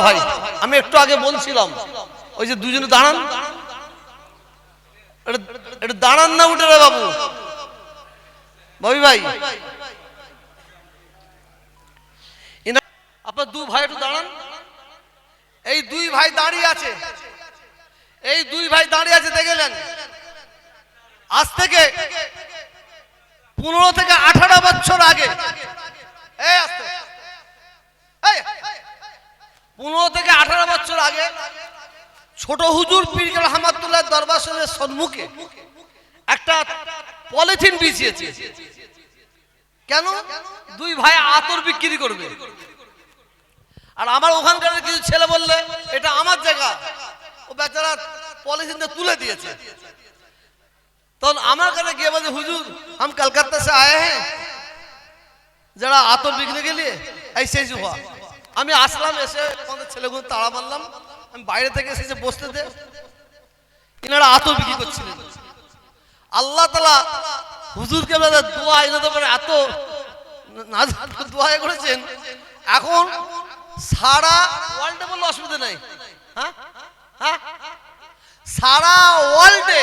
ভাই, আমি একটু আগে বলছিলাম, ওই যে দুজনে দাঁড়ান। এটা- দাঁড়ান না উঠে বাবু। ববি ভাই আপনার দু ভাই একটু দাঁড়ান। এই দুই ভাই দাঁড়িয়ে আছে। এই দুই ভাই দাঁড়িয়ে আছে, দেখলেন? আজ থেকে পনেরো থেকে আঠারো বছর আগে এই আস্তে এই, পনেরো থেকে আঠারো বছর আগে ছোট হুজুর পীর রহমাতুল্লাহ দরবার শরীফের সম্মুখে একটা পলিথিন বিছিয়েছে কেন দুই ভাই আতর বিক্রি করবে আর আমার ওখানকার কিছু ছেলে বললে এটা আমার জায়গা ও বেচারা পলিথিনটা তুলে দিয়েছে তখন আমার কাছে গিয়ে বলছে হুজুর हम कलकत्ता से आए हैं যারা আতর বিক্রি গেলে ऐसे ही हुआ আমি আসলাম, এসে আমাদের ছেলেগুলো তাড়া মারলাম। আমি বাইরে থেকে এসেছে বসতে দে এনারা আতর বিক্রি করছিলেন। আল্লাহ তালা হুজুরকে দোয়া এনে পারে এত দোয়া করেছেন। এখন সারা ওয়ার্ল্ডে বললে অসুবিধা নেই। হ্যাঁ? হ্যাঁ? সারা ওয়ার্ল্ডে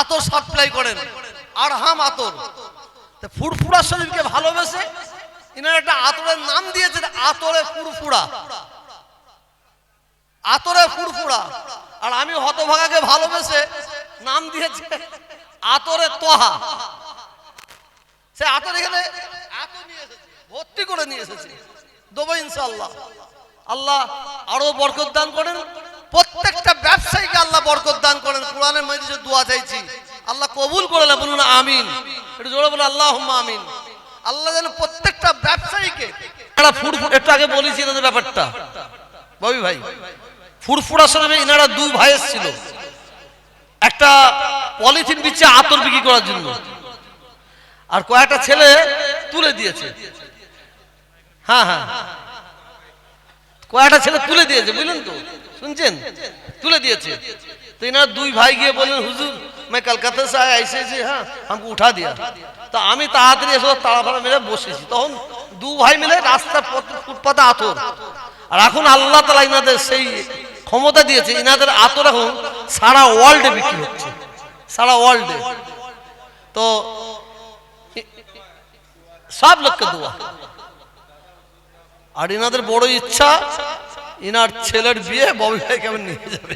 আতর সাপ্লাই করেন। আর হাম আতর ফুরফুরা শরীফকে ভালোবেসে ইনার একটা আতরের নাম দিয়েছেন, আতরে ফুরফুরা। আতরে ফুরফুরা। আর আমি হতভাগাকে ভালোবেসে নাম দিয়েছে আতরে তোহা। সে আতর এখানে এত নিয়ে এসেছে, ভর্তি করে নিয়ে এসেছে। দেবো ইনশাল্লাহ আল্লাহ আরও বরকত দান করেন। প্রত্যেকটা ব্যবসায়ীকে আল্লাহ বরকত দান করেন। কোরআনের মধ্যে দোয়া চাইছি। আল্লাহ কবুল করে না বলুন আমিন। একটু জোরে বলে আল্লাহ আমিন। আল্লাহ যেন প্রত্যেকটা ব্যবসায়ীকে একটা ফুরফুর একটু আগে বলেছি এদের ব্যাপারটা। ববি ভাই। ফুরফুরা শরীফে ইনারা দুই ভাই ছিল একটা পলিথিন বিচ্ছে আতর বিক্রি করার জন্য। আর কয়েকটা ছেলে তুলে দিয়েছে। হ্যাঁ হ্যাঁ। কয়েকটা ছেলে তুলে দিয়েছে বুঝলেন তো? শুনছেন? তুলে দিয়েছে। তো এনারা দুই ভাই গিয়ে বললেন হুজুর मैं कलकत्ता से आया ऐसे ऐसे हाँ हमको उठा दिया তো আমি তাড়াতাড়ি এসে তাড়া ফাড়া মেরে বসেছি তখন দু ভাই মিলে রাস্তা ফুটপাতে আতর আর এখন আল্লাহ তালা ইনাদের সেই ক্ষমতা দিয়েছে ইনাদের আতর এখন সারা ওয়ার্ল্ডে বিক্রি হচ্ছে সারা ওয়ার্ল্ডে তো সব লোককে দোয়া আর ইনাদের বড় ইচ্ছা ইনার ছেলের বিয়ে ববি ভাই কেমন নিয়ে যাবে